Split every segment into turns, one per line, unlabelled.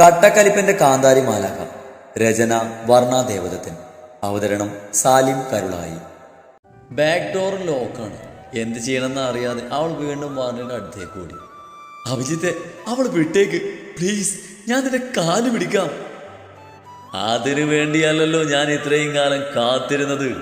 കട്ടക്കലിപ്പന്റെ കാന്താരി മാലാക രചന വർണ അവതരണം സാലിം കരുളായി. ബാക്ക് ഡോർ ലോക്കാണ് എന്ത് ചെയ്യണമെന്ന് അറിയാതെ അവൾ വീണ്ടും വാർണയുടെ അടുത്തേക്ക് ഓടി. അഭിജിത്തെ അവൾ വിട്ടേക്ക്. പ്ലീസ് ഞാൻ നിന്റെ കാൽ പിടിക്കാം. അതിനു വേണ്ടിയല്ലല്ലോ ഞാൻ ഇത്രയും കാലം കാത്തിരുന്നത്.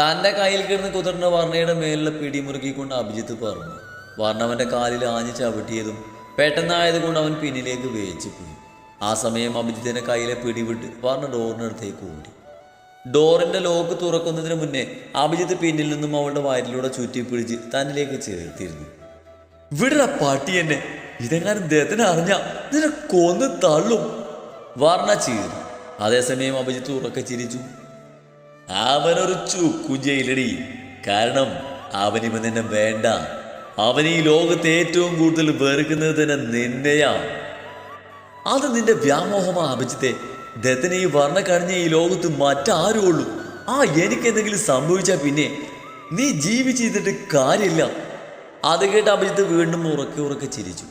തന്റെ കയ്യിൽ കിടന്ന് കുതിർന്ന വർണയുടെ മേലിലെ പിടിമുറുക്കിക്കൊണ്ട് അഭിജിത്ത് പറഞ്ഞു. വർണവന്റെ കാലിൽ ആഞ്ഞു ചവിട്ടിയതും പെട്ടെന്നായതുകൊണ്ട് അവൻ പിന്നിലേക്ക് വേച്ചു പോയി. ആ സമയം അഭിജിത്തിന്റെ കയ്യിലെ പിടിവിട്ട് വർണ ഡോറിനടുത്തേക്ക് ഓടി. ഡോറിന്റെ ലോക്ക് തുറക്കുന്നതിന് മുന്നേ അഭിജിത്ത് പിന്നിൽ നിന്നും അവളുടെ വയറ്റിലൂടെ ചുറ്റി പിടിച്ച് തന്നിലേക്ക് ചേർത്തിരുന്നു. വിടറ പാട്ടി എന്നെ ഇതെങ്ങാനും ദേഹത്തിന് അറിഞ്ഞ നിന്നെ കൊന്ന് തള്ളും വർണ ചെയ്തു. അതേസമയം അഭിജിത്ത് ഉറക്കെ ചിരിച്ചു. അവനൊരു ചുക്കു ജയിലടി കാരണം അവനിവ നിന്നെ വേണ്ട. അവൻ ഈ ലോകത്ത് ഏറ്റവും കൂടുതൽ വെറുക്കുന്നത് തന്നെ നിന്നെയാ. അത് നിന്റെ വ്യാമോഹമാ അഭിജിത്തെ. ദത്തനെ ഈ വർണ കഴിഞ്ഞ ഈ ലോകത്ത് മറ്റാരും ഉള്ളൂ. ആ എനിക്ക് എന്തെങ്കിലും സംഭവിച്ചാൽ പിന്നെ നീ ജീവിച്ചിരുന്നിട്ട് കാര്യമില്ല. അത് കേട്ട് അഭിജിത്ത് വീണ്ടും ഉറക്കെ ഉറക്കെ ചിരിച്ചു.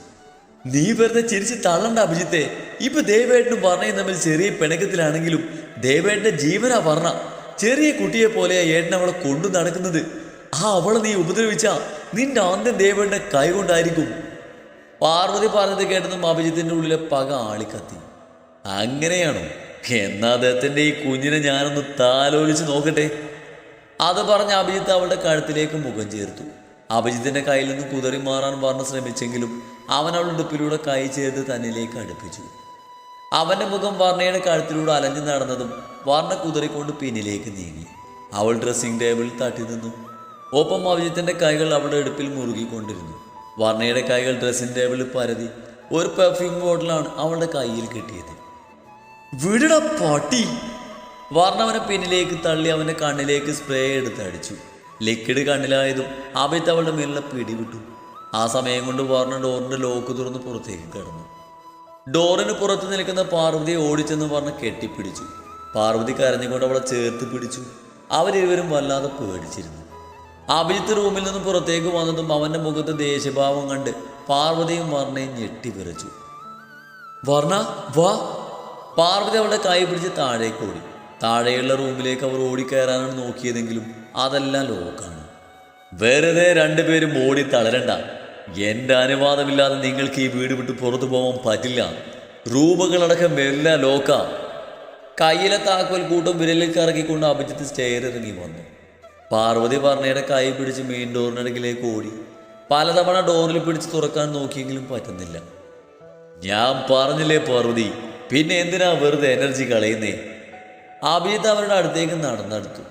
നീ വെറുതെ ചിരിച്ച് തള്ളണ്ട അഭിജിത്തെ. ഇപ്പൊ ദേവേട്ടനും വർണയും തമ്മിൽ ചെറിയ പിണക്കത്തിലാണെങ്കിലും ദേവേട്ടന്റെ ജീവനാ വർണ. ചെറിയ കുട്ടിയെ പോലെ ഏട്ടൻ അവളെ കൊണ്ടു നടക്കുന്നത്. ആ അവളെ നീ ഉപദ്രവിച്ച നിന്റെ ദേവേട്ടന്റെ കൈ കൊണ്ടായിരിക്കും പാർവതി പറഞ്ഞത് കേട്ടതും അഭിജിത്തിന്റെ ഉള്ളിലെ പക ആളിക്കത്തി. അങ്ങനെയാണോ? എന്നാ അദ്ദേഹത്തിന്റെ ഈ കുഞ്ഞിനെ ഞാനൊന്ന് താലോലിച്ച് നോക്കട്ടെ. അത് പറഞ്ഞ് അഭിജിത്ത് അവളുടെ കഴുത്തിലേക്ക് മുഖം ചേർത്തു. അഭിജിത്തിന്റെ കയ്യിൽ നിന്ന് കുതറി മാറാൻ പറഞ്ഞ് ശ്രമിച്ചെങ്കിലും അവൻ അവളുടെ ഉടുപ്പിലൂടെ കൈ ചേർത്ത് തന്നിലേക്ക് അടുപ്പിച്ചു. അവന്റെ മുഖം വർണയുടെ കഴുത്തിലൂടെ അലഞ്ഞു നടന്നതും വർണ കുതറിക്കൊണ്ട് പിന്നിലേക്ക് നീങ്ങി. അവൾ ഡ്രസ്സിംഗ് ടേബിളിൽ തട്ടി നിന്നു. ഒപ്പം അഭിജിത്തിന്റെ കൈകൾ അവളുടെ എടുപ്പിൽ മുറുകിക്കൊണ്ടിരുന്നു. വർണയുടെ കൈകൾ ഡ്രസ്സിംഗ് ടേബിളിൽ പരതി. ഒരു പെർഫ്യൂം ബോട്ടിലാണ് അവളുടെ കയ്യിൽ കിട്ടിയത്. വിടട പാട്ടി. വർണ അവനെ പിന്നിലേക്ക് തള്ളി അവന്റെ കണ്ണിലേക്ക് സ്പ്രേ എടുത്ത് അടിച്ചു. ലിക്വിഡ് കണ്ണിലായതും അഭിത്ത് അവളുടെ മേലുള്ള പിടിവിട്ടു. ആ സമയം കൊണ്ട് വർണ ഡോറിന്റെ ലോക്ക് തുറന്ന് പുറത്തേക്ക് കിടന്നു. ഡോറിന് പുറത്ത് നിൽക്കുന്ന പാർവതിയെ ഓടിച്ചെന്ന് പറഞ്ഞ് കെട്ടിപ്പിടിച്ചു. പാർവതി കരഞ്ഞുകൊണ്ട് അവളെ ചേർത്ത് പിടിച്ചു. അവരിരുവരും വല്ലാതെ പേടിച്ചിരുന്നു. അഭിജിത്ത് റൂമിൽ നിന്ന് പുറത്തേക്ക് വന്നതും അവന്റെ മുഖത്ത് ദേഷ്യഭാവം കണ്ട് പാർവതിയും വർണയും ഞെട്ടിവിറച്ചു വർണ വാ. പാർവതി അവളുടെ കൈ പിടിച്ച് താഴേക്ക് ഓടി. താഴെയുള്ള റൂമിലേക്ക് അവർ ഓടിക്കയറാനാണ് നോക്കിയതെങ്കിലും അതെല്ലാം ലോക്കാണ് വെറുതെ രണ്ടുപേരും ഓടി തളരണ്ട. എന്റെ അനുവാദമില്ലാതെ നിങ്ങൾക്ക് ഈ വീട് വിട്ട് പുറത്തു പോകാൻ പറ്റില്ല. റൂമുകളടക്കം എല്ലാം ലോക്ക. കയ്യിലെ താക്കോൽ കൂട്ടും വിരലിൽ കറക്കിക്കൊണ്ട് അഭിജിത്ത് സ്റ്റെയർ ഇറങ്ങി വന്നു. പാർവതി പറഞ്ഞയുടെ കൈ പിടിച്ച് മെയിൻ ഡോറിനടുക്കിലേക്ക് ഓടി. പലതവണ ഡോറിൽ പിടിച്ച് തുറക്കാൻ നോക്കിയെങ്കിലും പറ്റുന്നില്ല. ഞാൻ പറഞ്ഞില്ലേ പാർവതി പിന്നെ എന്തിനാ വെറുതെ എനർജി കളയുന്നേ? അഭിജിത്ത് അവരുടെ അടുത്തേക്ക് നടന്നെടുത്തു.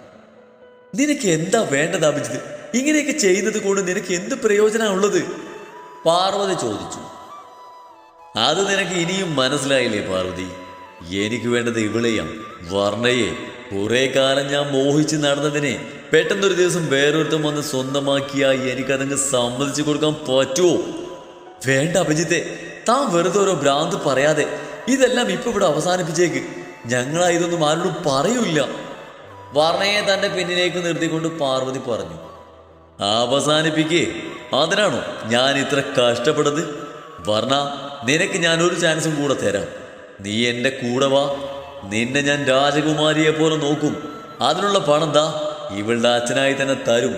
നിനക്ക് എന്താ വേണ്ടത് അഭിജിത്ത്? ഇങ്ങനെയൊക്കെ ചെയ്യുന്നത് കൊണ്ട് നിനക്ക് എന്ത് പ്രയോജനമുള്ളത് പാർവതി ചോദിച്ചു. അത് നിനക്ക് ഇനിയും മനസ്സിലായില്ലേ പാർവതി? എനിക്ക് വേണ്ടത് ഇവിളെയാ വർണയെ. കുറെ കാലം ഞാൻ മോഹിച്ച് നടന്നതിനെ പെട്ടെന്നൊരു ദിവസം വേറൊരുത്തം വന്ന് സ്വന്തമാക്കിയാ എനിക്കതങ്ങ് സമ്മതിച്ചു കൊടുക്കാൻ പറ്റുമോ വേണ്ട അഭിജിത്തെ താൻ വെറുതെ ഓരോ ഭ്രാന്ത് പറയാതെ. ഇതെല്ലാം ഇപ്പൊ ഇവിടെ അവസാനിപ്പിച്ചേക്ക്. ഞങ്ങളാ ഇതൊന്നും ആരോടും പറയൂല വർണയെ തന്റെ പിന്നിലേക്ക് നിർത്തിക്കൊണ്ട് പാർവതി പറഞ്ഞു അവസാനിപ്പിക്കേ. അതിനാണോ ഞാൻ ഇത്ര കഷ്ടപ്പെട്ടത്? വർണ നിനക്ക് ഞാൻ ഒരു ചാൻസും കൂടെ തരാം. നീ എന്റെ കൂടെ വാ. നിന്നെ ഞാൻ രാജകുമാരിയെ പോലെ നോക്കും. അതിനുള്ള പണം ദാ. ഇവളുടെ അച്ഛനായി തന്നെ തരും.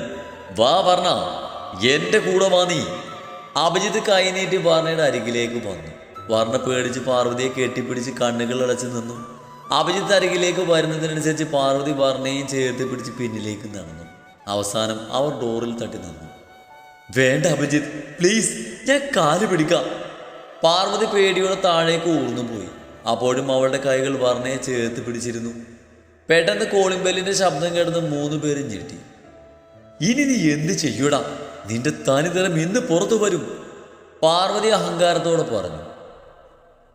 വാ വർണ എന്റെ കൂടെ വാ നീ. അഭിജിത്ത് കൈനീട്ടി വർണയുടെ അരികിലേക്ക് വന്നു. വർണ പേടിച്ച് പാർവതിയെ കെട്ടിപ്പിടിച്ച് കണ്ണുകൾ അടച്ചു നിന്നു. അഭിജിത്ത് അരികിലേക്ക് വരുന്നതിനനുസരിച്ച് പാർവതി വർണയും ചേർത്ത് പിടിച്ച് പിന്നിലേക്ക് നടന്നു. അവസാനം അവർ ഡോറിൽ തട്ടി നിന്നു. വേണ്ട അഭിജിത്ത് പ്ലീസ് ഞാൻ കാൽ പിടിക്കാം. പാർവതി പേടിയോടെ താഴേക്ക് ഊർന്നു പോയി അപ്പോഴും അവളുടെ കൈകൾ വർണയെ ചേർത്ത് പിടിച്ചിരുന്നു. പെട്ടെന്ന് കോളിംബെല്ലിന്റെ ശബ്ദം കേട്ടത് മൂന്ന് പേരും ഞെട്ടി. ഇനി നീ എന്ത് ചെയ്യൂടാ? നിന്റെ തനിതരം എന്ന് പുറത്തു വരും. പാർവതി അഹങ്കാരത്തോടെ പറഞ്ഞു.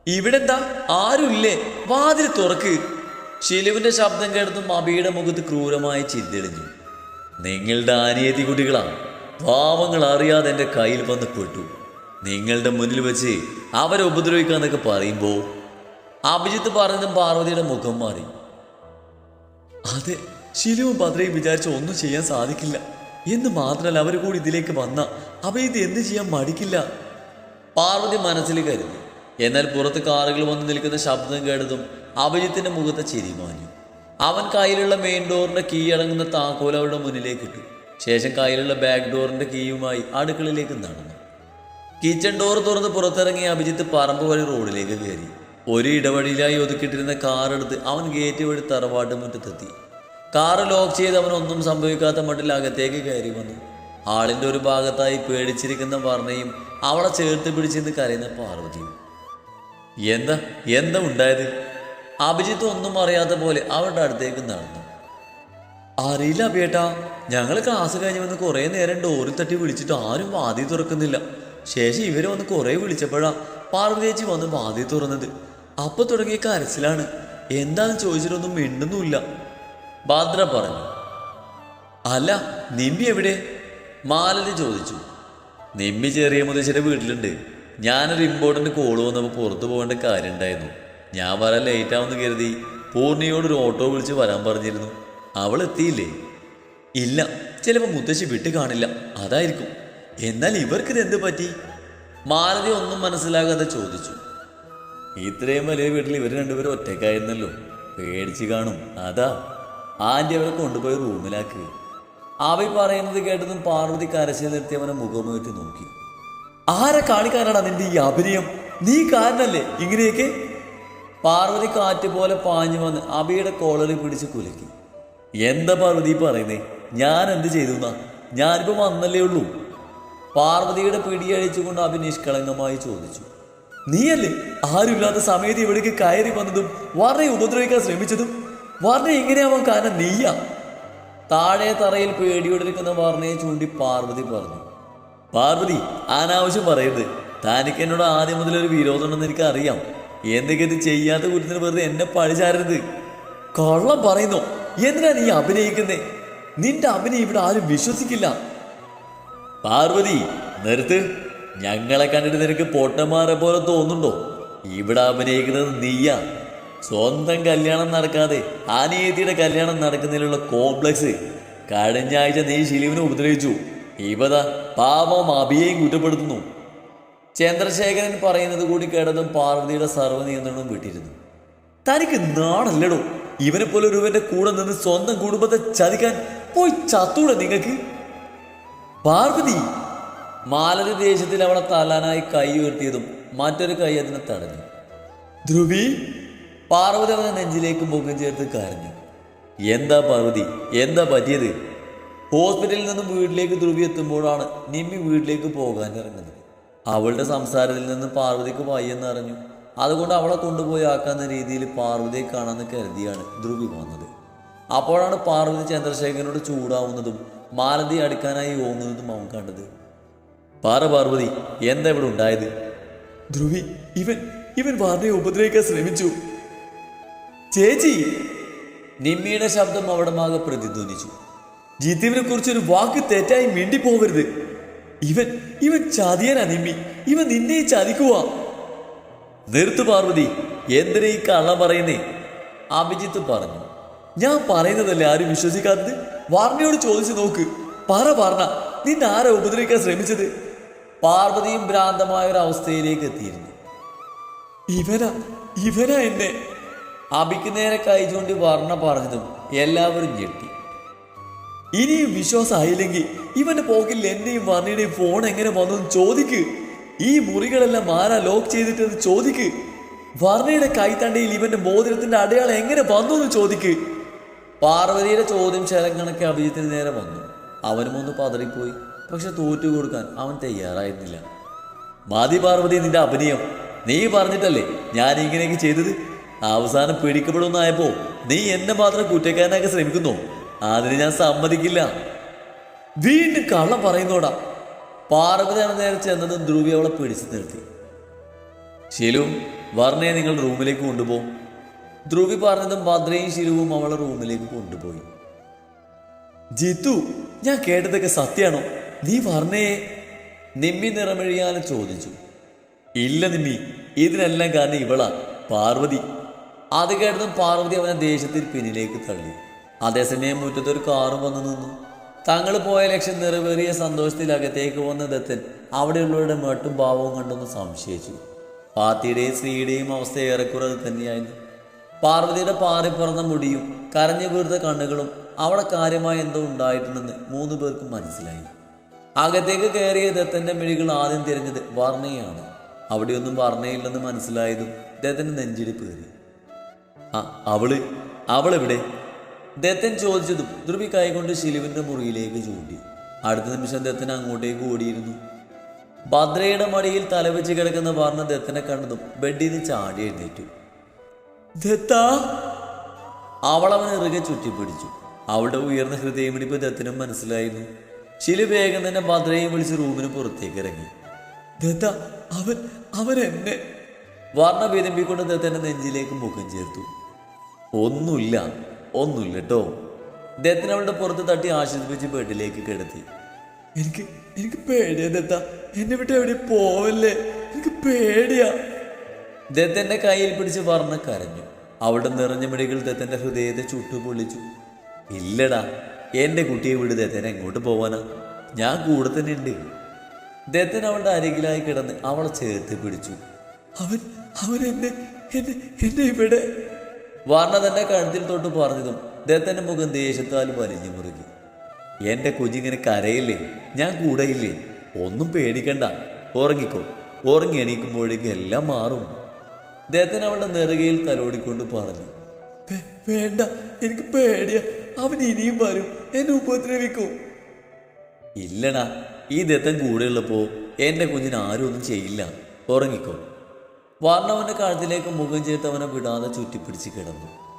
ഇവിടെന്താ? ആരുമില്ലേ? വാതിൽ തുറക്ക്. ശിലുവിന്റെ ശബ്ദം കേട്ടതും അബിയുടെ മുഖത്ത് ക്രൂരമായി ചിന്തിളിഞ്ഞു നിങ്ങളുടെ അനിയതി കുട്ടികളാണ് പാവങ്ങൾ അറിയാതെ എന്റെ കയ്യിൽ വന്ന് പെട്ടു. നിങ്ങളുടെ മുന്നിൽ വെച്ച് അവരെ ഉപദ്രവിക്കാന്നൊക്കെ പറയുമ്പോൾ അഭിജിത്ത് പറഞ്ഞതും പാർവതിയുടെ മുഖം മാറി. അതെ ശിലുവും ഭദ്രയും വിചാരിച്ച ഒന്നും ചെയ്യാൻ സാധിക്കില്ല. എന്ന് മാത്രമല്ല അവർ കൂടി ഇതിലേക്ക് വന്ന. അവ ഇത് എന്ത് ചെയ്യാൻ മടിക്കില്ല? പാർവതി മനസ്സിൽ കരുതി. എന്നാൽ പുറത്ത് കാറുകൾ വന്ന് നിൽക്കുന്ന ശബ്ദം കേട്ടതും അഭിജിത്തിന്റെ മുഖത്തെ ചിരി മാഞ്ഞു. അവൻ കയ്യിലുള്ള മെയിൻ ഡോറിന്റെ കീ അടങ്ങുന്ന താക്കോൽ അവരുടെ മുന്നിലേക്ക് ഇട്ടു. ശേഷം കയ്യിലുള്ള ബാക്ക് ഡോറിന്റെ കീയുമായി അടുക്കളയിലേക്ക് നടന്നു. കിച്ചൺ ഡോർ തുറന്ന് പുറത്തിറങ്ങിയ അഭിജിത്ത് പറമ്പ് വഴി റോഡിലേക്ക് കയറി. ഒരു ഇടവഴിയിലായി ഒതുക്കിയിട്ടിരുന്ന കാറെടുത്ത് അവൻ ഗേറ്റ് വഴി തറവാട്ട് മുറ്റത്തെത്തി. കാറ് ലോക്ക് ചെയ്ത് അവൻ ഒന്നും സംഭവിക്കാത്ത മട്ടിൽ അകത്തേക്ക് കയറി വന്നു. ആളിന്റെ ഒരു ഭാഗത്തായി പേടിച്ചിരിക്കുന്ന വർണയും അവളെ ചേർത്ത് പിടിച്ചിരുന്ന് കരയുന്ന പാർവതിയും. എന്താ? എന്താ ഉണ്ടായത്? അഭിജിത്ത് ഒന്നും അറിയാത്ത പോലെ അവരുടെ അടുത്തേക്ക് നടന്നു. അറിയില്ല ബേട്ടാ ഞങ്ങൾ ക്ലാസ് കഴിഞ്ഞ് വന്ന് കുറേ നേരം ഡോറി തട്ടി വിളിച്ചിട്ട് ആരും വാതി തുറക്കുന്നില്ല. ശേഷം ഇവരെ വന്ന് കുറേ വിളിച്ചപ്പോഴാ പാർവതേച്ചി വന്ന് വാതി തുറന്നത്. അപ്പൊ തുടങ്ങിയ കരച്ചിലാണ്. എന്താന്ന് ചോദിച്ചിട്ടൊന്നും മിണ്ടുന്നുമില്ല. ഭദ്ര പറഞ്ഞു അല്ല നിമ്മി എവിടെ? മാലതി ചോദിച്ചു നിമ്മി ചെറിയ മുതശ്ശിയുടെ വീട്ടിലുണ്ട്. ഞാനൊരു ഇമ്പോർട്ടന്റ് കോൾ വന്നപ്പോൾ പുറത്തു പോകേണ്ട കാര്യം ഉണ്ടായിരുന്നു. ഞാൻ വരാൻ ലേറ്റ് ആവുമെന്ന് കരുതി പൂർണിയോട് ഒരു ഓട്ടോ വിളിച്ച് വരാൻ പറഞ്ഞിരുന്നു. അവൾ എത്തിയില്ലേ? ഇല്ല ചിലപ്പോൾ മുത്തശ്ശി വിട്ട് കാണില്ല. അതായിരിക്കും. എന്നാൽ ഇവർക്കിത് എന്ത് പറ്റി? മാലതി ഒന്നും മനസ്സിലാകാതെ ചോദിച്ചു ഇത്രയും വലിയ വീട്ടിൽ ഇവർ രണ്ടുപേരും ഒറ്റക്കായിരുന്നല്ലോ പേടിച്ച് കാണും. അതാ ആന്റി അവരെ കൊണ്ടുപോയി റൂമിലാക്കുക അവ പറയുന്നത് കേട്ടതും പാർവതി കരച്ചിൽ നിർത്തി അവനെ മുഖമേറ്റ് നോക്കി. ആരെ കാണിക്കാനാണ് നിന്റെ ഈ അഭിനയം? നീ കാരണല്ലേ ഇങ്ങനെയൊക്കെ? പാർവതി കാറ്റ് പോലെ പാഞ്ഞു വന്ന് അബിയുടെ കോളറി പിടിച്ച് കുലക്കി. എന്താ പാർവതി പറയുന്നേ? ഞാൻ എന്ത് ചെയ്തു എന്നാ ഞാനിപ്പോ വന്നല്ലേ ഉള്ളൂ. പാർവതിയുടെ പിടിയഴിച്ചുകൊണ്ട് അഭി നിഷ്കളങ്കമായി ചോദിച്ചു. നീയല്ലേ? ആരുമില്ലാത്ത സമയത്ത് ഇവിടേക്ക് കയറി വന്നതും വർണയെ ഉപദ്രവിക്കാൻ ശ്രമിച്ചതും വർണ എങ്ങനെയാവാൻ കാരണം നീയാ? താഴെ തറയിൽ പേടിയോടിരിക്കുന്ന വർണയെ ചൂണ്ടി പാർവതി പറഞ്ഞു. പാർവതി അനാവശ്യം പറയരുത്. തനിക്ക് എന്നോട് ആദ്യം മുതൽ ഒരു വിരോധം ഉണ്ടെന്ന് എനിക്ക് അറിയാം എന്തൊക്കെ ഇത് ചെയ്യാത്ത കുറ്റത്തിന് വെറുതെ എന്നെ പഴിചാരരുത്. കള്ളം പറയുന്നു? എന്തിനാ നീ അഭിനയിക്കുന്നേ? നിന്റെ അഭിനയം ഇവിടെ ആരും വിശ്വസിക്കില്ല. പാർവതി നിർത്ത്. ഞങ്ങളെ കണ്ടിട്ട് നിനക്ക് പൊട്ടന്മാരെ പോലെ തോന്നുന്നുണ്ടോ? ഇവിടെ അഭിനയിക്കുന്നത് നീയാ. സ്വന്തം കല്യാണം നടക്കാതെ അനിയത്തിയുടെ കല്യാണം നടക്കുന്നതിലുള്ള കോംപ്ലക്സ് കഴിഞ്ഞ ആഴ്ച നീ ശിലുവിനെ ഉപദ്രവിച്ചു. ഇവതാ പാപം അഭിയെയും കുറ്റപ്പെടുത്തുന്നു. ചന്ദ്രശേഖരൻ പറയുന്നത് കൂടി കേട്ടതും പാർവതിയുടെ സർവനിയന്ത്രണവും വിട്ടിരുന്നു. തനിക്ക് നാണല്ലടോ. ഇവനെ പോലെ ഒരുവന്റെ കൂടെ നിന്ന് സ്വന്തം കുടുംബത്തെ ചതിക്കാൻ പോയി ചത്തൂടെ നിങ്ങൾക്ക്? പാർവതി മാലതി ദേശത്തിൽ അവളെ തലാനായി കൈ ഉയർത്തിയതും മറ്റൊരു കൈ അതിനെ തടഞ്ഞു. ധ്രുവി പാർവതി അവനെ നെഞ്ചിലേക്ക് മുഖം ചേർത്ത് കരഞ്ഞു. എന്താ പാർവതി? എന്താ പറ്റിയത്? ഹോസ്പിറ്റലിൽ നിന്നും വീട്ടിലേക്ക് ധ്രുവി എത്തുമ്പോഴാണ് നിമ്മി വീട്ടിലേക്ക് പോകാൻ ഇറങ്ങുന്നത്. അവളുടെ സംസാരത്തിൽ നിന്ന് പാർവതിക്ക് വയ്യെന്ന് അറിഞ്ഞു. അതുകൊണ്ട് അവളെ കൊണ്ടുപോയി ആക്കാവുന്ന രീതിയിൽ പാർവതിയെ കാണാമെന്ന് കരുതിയാണ് ധ്രുവി വന്നത്. അപ്പോഴാണ് പാർവതി ചന്ദ്രശേഖരനോട് ചൂടാവുന്നതും മാലതി അടുക്കാനായി ഓങ്ങുന്നതും അവൻ കണ്ടത്. പാറ പാർവതി എന്താ ഇവിടെ ഉണ്ടായത്? ധ്രുവി ഇവൻ ഇവൻ വാർണയെ ഉപദ്രവിക്കാൻ ശ്രമിച്ചു. ചേച്ചി! നിമ്മിയുടെ ശബ്ദം അവിടെ മാകെ പ്രതിധ്വനിച്ചു. ജിത്തുവിനെ കുറിച്ച് ഒരു വാക്ക് തെറ്റായി മിണ്ടിപ്പോവരുത് ഇവൻ ഇവൻ ചതിയനാ നിമ്മി. ഇവൻ നിന്നെ ചതിക്കുക നിർത്തു പാർവതി എന്തിനാ ഈ കള്ള പറയുന്നേ? അഭിജിത്ത് പറഞ്ഞു. ഞാൻ പറയുന്നതല്ലേ ആരും വിശ്വസിക്കാത്തത്? വാർണയോട് ചോദിച്ചു നോക്ക്. പറ പറഞ്ഞ നിന്നെ ആരാ ഉപദ്രവിക്കാൻ ശ്രമിച്ചത്? പാർവതിയും ഭ്രാന്തമായ ഒരു അവസ്ഥയിലേക്ക് എത്തിയിരുന്നു. ഇവനാ ഇവനാ എന്നെ. അഭിക്ക് നേരെ കൈ ചൂണ്ടി വർണ പറഞ്ഞതും എല്ലാവരും ഞെട്ടി. ഇനിയും വിശ്വാസമായില്ലെങ്കിൽ ഇവന്റെ പോക്കിൽ എന്റെയും വർണയുടെയും ഫോൺ എങ്ങനെ വന്നു ചോദിക്ക്. ഈ മുറികളെല്ലാം ആരാ ലോക്ക് ചെയ്തിട്ടെന്ന് ചോദിക്ക്. വർണയുടെ കൈത്തണ്ടയിൽ ഇവന്റെ മോതിരത്തിന്റെ അടയാളം എങ്ങനെ വന്നു എന്ന് ചോദിക്ക്. പാർവതിയുടെ ചോദ്യം ശരം കണക്കെ അഭിജിത്തിന് നേരെ വന്നു. അവനും ഒന്ന് പതറിപ്പോയി. പക്ഷെ തോറ്റു കൊടുക്കാൻ അവൻ തയ്യാറായിരുന്നില്ല. മാതി പാർവതി നിന്റെ അഭിനയം നീ പറഞ്ഞിട്ടല്ലേ ഞാൻ ഇങ്ങനെയൊക്കെ ചെയ്തത്? അവസാനം പിടിക്കപ്പെടുന്നായപ്പോ നീ എന്നെ മാത്രം കുറ്റക്കാരനാക്കി ശ്രമിക്കുന്നു. അതിന് ഞാൻ സമ്മതിക്കില്ല. വീണ്ടും കള്ളം പറയുന്നോടാ. പാർവതി അവൻ നേരെ ചെന്നതും ധ്രുവി അവളെ പിടിച്ചു നിർത്തി. ശിലു വർണയെ നിങ്ങൾ റൂമിലേക്ക് കൊണ്ടുപോകും ധ്രുവി പറഞ്ഞതും ഭദ്രയും ശിലുവും അവളെ റൂമിലേക്ക് കൊണ്ടുപോയി. ജിത്തു ഞാൻ കേട്ടതൊക്കെ സത്യാണോ നീ വർണയെ നിമ്മി നിറമെഴിയാതെ ചോദിച്ചു. ഇല്ല നിമ്മി ഇതിനെല്ലാം കാരണം ഇവളാ പാർവതി. അത് കേട്ടതും പാർവതി അവനെ ദേഷ്യത്തിൽ പിന്നിലേക്ക് തള്ളി. അതേസമയം മുറ്റത്തൊരു കാറും വന്നു നിന്നു. തങ്ങൾ പോയ ലക്ഷ്യം നിറവേറിയ സന്തോഷത്തിൽ അകത്തേക്ക് വന്ന ദത്തൻ അവിടെയുള്ളവരുടെ മേട്ടും ഭാവവും കണ്ടൊന്ന് സംശയിച്ചു. പാത്തിയുടെയും സ്ത്രീയുടെയും അവസ്ഥ ഏറെക്കുറെ തന്നെയായിരുന്നു. പാർവതിയുടെ പാറിപ്പറന്ന മുടിയും കരഞ്ഞു വീർത്ത കണ്ണുകളും അവിടെ കാര്യമായി എന്തോ ഉണ്ടായിട്ടുണ്ടെന്ന് മൂന്ന് പേർക്കും മനസ്സിലായി. അകത്തേക്ക് കയറിയ ദത്തന്റെ മിഴികൾ ആദ്യം തിരഞ്ഞത് വർണയാണ്. അവിടെയൊന്നും വർണയില്ലെന്ന് മനസ്സിലായതും ദത്തന്റെ നെഞ്ചിടിപ്പ് കയറി. ആ അവൾ അവളെവിടെ? ദത്തൻ ചോദിച്ചതും ധ്രുവി കൈകൊണ്ട് ശിലുവിന്റെ മുറിയിലേക്ക് ചൂണ്ടി. അടുത്ത നിമിഷം ദത്തൻ അങ്ങോട്ടേക്ക് ഓടിയിരുന്നു. ഭദ്രയുടെ മടിയിൽ തലവെച്ച് കിടക്കുന്ന വർണ ദത്തനെ കണ്ടതും ബെഡിൽ നിന്ന് ചാടി എഴുന്നേറ്റു. ദത്ത! അവൾ അവൻ ഇറുകെ ചുറ്റിപ്പിടിച്ചു. അവളുടെ ഉയർന്ന ഹൃദയമിടിപ്പ് ദത്തനും മനസ്സിലായിരുന്നു. ശിലു വേഗം തന്നെ മധുരയും വിളിച്ച് റൂമിന് പുറത്തേക്ക് ഇറങ്ങി. ദത്ത അവൻ എന്നെ വർണ വിരുമ്പിക്കൊണ്ട് ദത്തന്റെ നെഞ്ചിലേക്ക് മുഖം ചേർത്തു. ഒന്നുമില്ല ഒന്നുമില്ല കേട്ടോ ദത്തിന് അവളുടെ പുറത്ത് തട്ടി ആശ്വസിപ്പിച്ച് ബെഡിലേക്ക് കിടത്തി. എനിക്ക് എനിക്ക് പേടിയാ ദത്ത. എന്നെ വിട്ട് എവിടെ പോവല്ലേ? എനിക്ക് പേടിയാ. ദത്തന്റെ കയ്യിൽ പിടിച്ച് വർണ കരഞ്ഞു. അവിടെ നിറഞ്ഞ മിടികൾ ദത്തന്റെ ഹൃദയത്തെ ചുട്ടുപൊള്ളിച്ചു. ഇല്ലടാ എന്റെ കുട്ടിയെ വിട് ദത്തൻ എങ്ങോട്ട് പോവാനാ? ഞാൻ കൂടെ തന്നെ ഉണ്ട്. ദത്തൻ അവളുടെ അരികിലായി കിടന്ന് അവളെ ചേർത്ത് പിടിച്ചു. അവൻ അവൻ എന്നെ എന്നെ എന്നെ ഇവിടെ. വർണ തന്നെ കഴുത്തിൽ തൊട്ട് പറഞ്ഞതും ദത്തന്റെ മുഖം ദേഷ്യത്താൽ വലിഞ്ഞു മുറുകി. എന്റെ കുഞ്ഞിങ്ങനെ കരയില്ലേ? ഞാൻ കൂടെയില്ലേ? ഒന്നും പേടിക്കണ്ട. ഉറങ്ങിക്കോ. ഉറങ്ങി എണീക്കുമ്പോഴേക്കും എല്ലാം മാറും. ദത്തൻ അവളുടെ നെറുകയിൽ തലോടിക്കൊണ്ട് പറഞ്ഞു. "വേ- വേണ്ട. എനിക്ക് പേടിയാ. അവൻ ഇനിയും വരും. എന്നെ ഉപദ്രവിക്കും. ഇല്ലടാ ഈ ദത്തൻ കൂടെയുള്ളപ്പോ എന്റെ കുഞ്ഞിന് ആരും ഒന്നും ചെയ്യില്ല. ഉറങ്ങിക്കോ. വർണവന്റെ കഴുത്തിലേക്ക് മുഖം ചേർത്ത് അവനെ വിടാതെ ചുറ്റിപ്പിടിച്ച് കിടന്നു.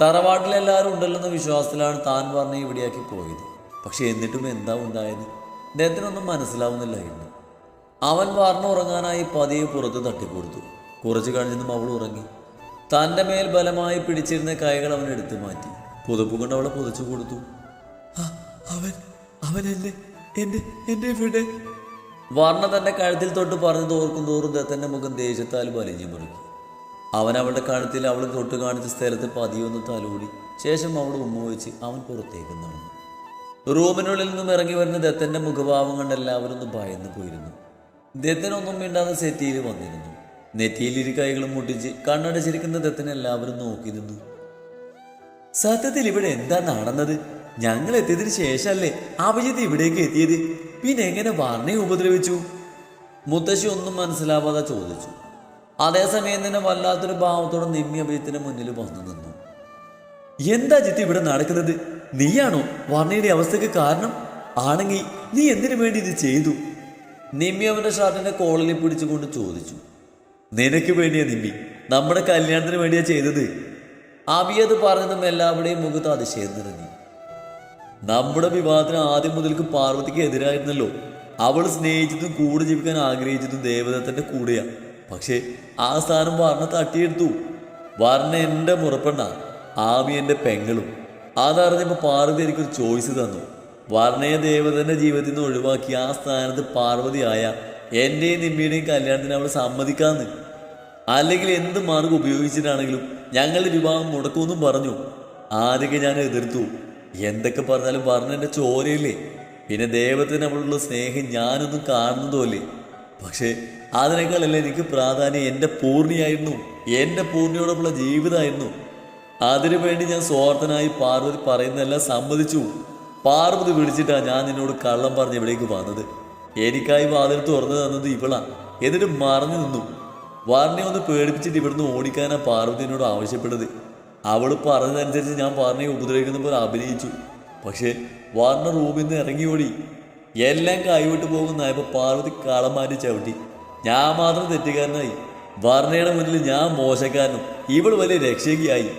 തറവാട്ടിലെല്ലാവരും ഉണ്ടല്ലെന്ന വിശ്വാസത്തിലാണ് താൻ പറഞ്ഞ ഇവിടെയാക്കി പോയത്. പക്ഷെ എന്നിട്ടും എന്താ ഉണ്ടായത്? ദത്തനൊന്നും മനസ്സിലാവുന്നില്ലായിരുന്നു അവൻ വർണ ഉറങ്ങാനായി പതിയെ പുറത്ത് തട്ടിക്കൊടുത്തു. കുറച്ച് കഴിഞ്ഞതും അവൾ ഉറങ്ങി. തന്റെ മേൽ ബലമായി പിടിച്ചിരുന്ന കൈകൾ അവൻ എടുത്തു മാറ്റി. പുതപ്പ് കൊണ്ട് അവളെ പുതച്ചു കൊടുത്തു. "ആ, അവൻ അവൻ എന്നെ എന്റെ എന്റെ ഇവിടെ വർണ തന്റെ കഴുത്തിൽ തൊട്ട് പറഞ്ഞു തോർക്കും തോറും ദത്തന്റെ മുഖം ദേഷ്യത്താൽ വലിഞ്ഞു മുറുക്കി. അവൻ അവളുടെ കഴുത്തിൽ അവൾ തൊട്ട് കാണിച്ച സ്ഥലത്ത് പതിയൊന്ന് തലോടി. ശേഷം അവൾ ഉമ്മ വെച്ച് അവൻ പുറത്തേക്ക് നടന്നു. റൂമിനുള്ളിൽ നിന്നും ഇറങ്ങി വരുന്ന ദത്തന്റെ മുഖഭാവം കണ്ട് എല്ലാവരും ഒന്ന് ഭയന്നു പോയിരുന്നു. ദത്തനൊന്നും മിണ്ടാതെ സെറ്റിയിൽ വന്നിരുന്നു. നെറ്റിയിൽ ഇരു കൈകളും മുട്ടിച്ച് കണ്ണടച്ചിരിക്കുന്ന ദത്തനെ എല്ലാവരും നോക്കി നിന്നു. സത്യത്തിൽ ഇവിടെ എന്താ നടന്നത്? ഞങ്ങൾ എത്തിയതിനു ശേഷമല്ലേ അഭിജിത്ത് ഇവിടേക്ക് എത്തിയത്? പിന്നെ എങ്ങനെ വർണയെ ഉപദ്രവിച്ചു? മുത്തശ്ശി ഒന്നും മനസ്സിലാവാതെ ചോദിച്ചു. അതേസമയം തന്നെ വല്ലാത്തൊരു ഭാവത്തോടെ നിമ്മി അഭിജിത്തിന്റെ മുന്നിൽ വന്നു നിന്നു. എന്താ ജിത്ത് ഇവിടെ നടക്കുന്നത്? നീയാണോ വർണയുടെ അവസ്ഥയ്ക്ക് കാരണം? ആണെങ്കിൽ നീ എന്തിനു വേണ്ടി ഇത് ചെയ്തു? നിമ്മി അവന്റെ ഷർട്ടിന്റെ കോളിൽ പിടിച്ചുകൊണ്ട് ചോദിച്ചു. നിനക്ക് വേണ്ടിയാ നിമ്മി. നമ്മുടെ കല്യാണത്തിന് വേണ്ടിയാ ചെയ്തത്. അബി അത് പറഞ്ഞതും എല്ലാവരുടെയും മുഖത്ത് അതിശയം നിറഞ്ഞു. നമ്മുടെ വിവാഹത്തിന് ആദ്യം മുതൽക്ക് പാർവതിക്ക് എതിരായിരുന്നല്ലോ. അവൾ സ്നേഹിച്ചതും കൂടെ ജീവിക്കാൻ ആഗ്രഹിച്ചതും ദേവദത്തന്റെ കൂടെയാണ് പക്ഷേ ആ സ്ഥാനം വർണ തട്ടിയെടുത്തു. വർണ എന്റെ മുറപ്പെണ്ണ ആമി എന്റെ പെങ്ങളും. അതറിഞ്ഞപ്പോൾ പാർവതി എനിക്കൊരു ചോയ്സ് തന്നു. വർണയെ ദേവതന്റെ ജീവിതത്തിൽ നിന്ന് ഒഴിവാക്കി ആ സ്ഥാനത്ത് പാർവതിയായ എന്റെയും നിമ്മിയുടെയും കല്യാണത്തിന് അവൾ സമ്മതിക്കാന്ന്. അല്ലെങ്കിൽ എന്ത് മാർഗം ഉപയോഗിച്ചിട്ടാണെങ്കിലും ഞങ്ങളുടെ വിവാഹം മുടക്കുമെന്നും പറഞ്ഞു. ആദ്യമൊക്കെ ഞാൻ എതിർത്തു. എന്തൊക്കെ പറഞ്ഞാലും പറഞ്ഞെന്റെ ചോരയില്ലേ? പിന്നെ ദൈവത്തിന് അവളുള്ള സ്നേഹം ഞാനൊന്നും കാണുന്നതുമല്ലേ? പക്ഷേ അതിനേക്കാളല്ല എനിക്ക് പ്രാധാന്യം എന്റെ പൂർണിയായിരുന്നു എന്റെ പൂർണിയോടൊപ്പമുള്ള ജീവിതമായിരുന്നു. അതിനുവേണ്ടി ഞാൻ സ്വാർത്ഥനായി പാർവതി പറയുന്നതെല്ലാം സമ്മതിച്ചു. പാർവതി വിളിച്ചിട്ടാണ് ഞാൻ നിന്നോട് കള്ളം പറഞ്ഞ് ഇവിടേക്ക് വന്നത്. എനിക്കായി വാതിൽ തുറന്നു തന്നത് ഇവളാ. എന്നിട്ട് മറഞ്ഞു നിന്നു. വാറിനെ ഒന്ന് പേടിപ്പിച്ചിട്ട് ഇവിടുന്ന് ഓടിക്കാനാണ് പാർവതിനോട് ആവശ്യപ്പെട്ടത്. അവൾ പറഞ്ഞതനുസരിച്ച് ഞാൻ വാറിനെ ഉപദ്രവിക്കുന്ന പോലെ അഭിനയിച്ചു. പക്ഷേ വാർണ റൂമിൽ നിന്ന് ഇറങ്ങി ഓടി. എല്ലാം കൈവിട്ട് പോകുന്നായപ്പോൾ പാർവതി കളം മാറ്റി ചവിട്ടി. ഞാൻ മാത്രം തെറ്റുകാരനായി. വർണയുടെ മുന്നിൽ ഞാൻ മോശക്കാരനും. ഇവൾ വലിയ രക്ഷകിയായി.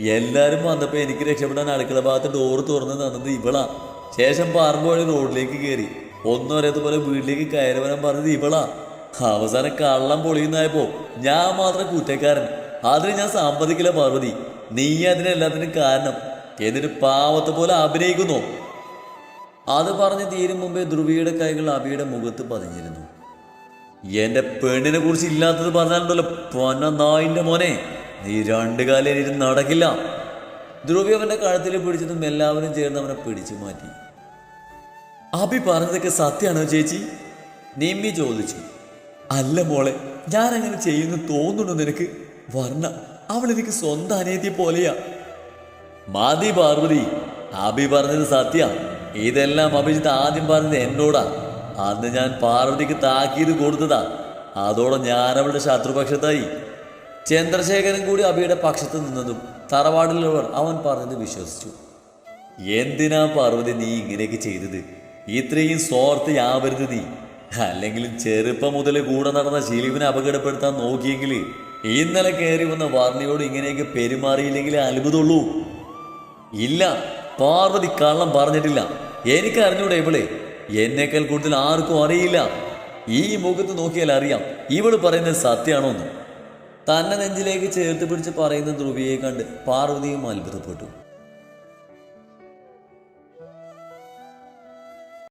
എല്ലാവരും വന്നപ്പോൾ എനിക്ക് രക്ഷപ്പെടാൻ അടുക്കള ഭാഗത്ത് ഡോറ് തുറന്ന് തന്നത് ഇവളാ. ശേഷം പാർമ്പോഴി റോഡിലേക്ക് കയറി ഒന്നും അറിയാത്തപോലെ വീട്ടിലേക്ക് കയറി വരാൻ പറഞ്ഞത് ഇവളാ. അവസാനം കള്ളം പൊളിയുന്നായപ്പോ ഞാൻ മാത്രം കുറ്റക്കാരൻ. അതിന് ഞാൻ സാമ്പത്തിക്കില്ല പാർവതി. നീ അതിനെല്ലാത്തിനും കാരണം. എന്നിട്ട് പാവത്തെ പോലെ അഭിനയിക്കുന്നു. അത് പറഞ്ഞ് തീരും മുമ്പേ ധ്രുവിയുടെ കൈകൾ അബിയുടെ മുഖത്ത് പതിഞ്ഞിരുന്നു. എന്റെ പെണ്ണിനെ കുറിച്ച് ഇല്ലാത്തത് പറഞ്ഞാലുണ്ടല്ലോ പൊന്ന നായിന്റെ മോനെ. നീ രണ്ടു കാലം ഇരുന്ന് നടക്കില്ല. ധ്രുവി അവന്റെ കഴുത്തിൽ പിടിച്ചതും എല്ലാവരും ചേർന്ന് അവനെ പിടിച്ചു മാറ്റി. അബി പറഞ്ഞതൊക്കെ സത്യമാണോ ചേച്ചി? നിമ്മി ചോദിച്ചു. അല്ല മോളെ ഞാൻ അങ്ങനെ ചെയ്യുന്നു തോന്നുന്നു നിനക്ക്? വർണ അവൾ എനിക്ക് സ്വന്തം അനിയത്തിയെ പോലെയാ. മതി പാർവതി അഭി പറഞ്ഞത് സത്യ. ഇതെല്ലാം അഭിജിത്ത് ആദ്യം പറഞ്ഞത് എന്നോടാ. അന്ന് ഞാൻ പാർവതിക്ക് താക്കീത് കൊടുത്തതാ. അതോടെ ഞാൻ അവളുടെ ശത്രുപക്ഷത്തായി. ചന്ദ്രശേഖരൻ കൂടി അഭിയുടെ പക്ഷത്ത് നിന്നതും തറവാടിലുള്ളവർ അവൻ പറഞ്ഞത് വിശ്വസിച്ചു. എന്തിനാ പാർവതി നീ ഇങ്ങനെയൊക്കെ ചെയ്തത്? ഇത്രയും സ്വാർത്ഥ ആവരുത് നീ. അല്ലെങ്കിലും ചെറുപ്പം മുതൽ കൂടെ നടന്ന ശിലിവിനെ അപകടപ്പെടുത്താൻ നോക്കിയെങ്കിൽ ഇന്നലെ കയറി വന്ന വർണയോട് ഇങ്ങനെയൊക്കെ പെരുമാറിയില്ലെങ്കിൽ അത്ഭുതമുള്ളൂ. ഇല്ല പാർവതി കള്ളം പറഞ്ഞിട്ടില്ല. എനിക്ക് അറിഞ്ഞൂടെ ഇവളെ. എന്നേക്കാൾ കൂടുതൽ ആർക്കും അറിയില്ല. ഈ മുഖത്ത് നോക്കിയാൽ അറിയാം ഇവൾ പറയുന്നത് സത്യമാണോന്ന്. തന്നെ നെഞ്ചിലേക്ക് ചേർത്ത് പിടിച്ച് പറയുന്ന ധ്രുവിയെ കണ്ട് പാർവതിയും അത്ഭുതപ്പെട്ടു.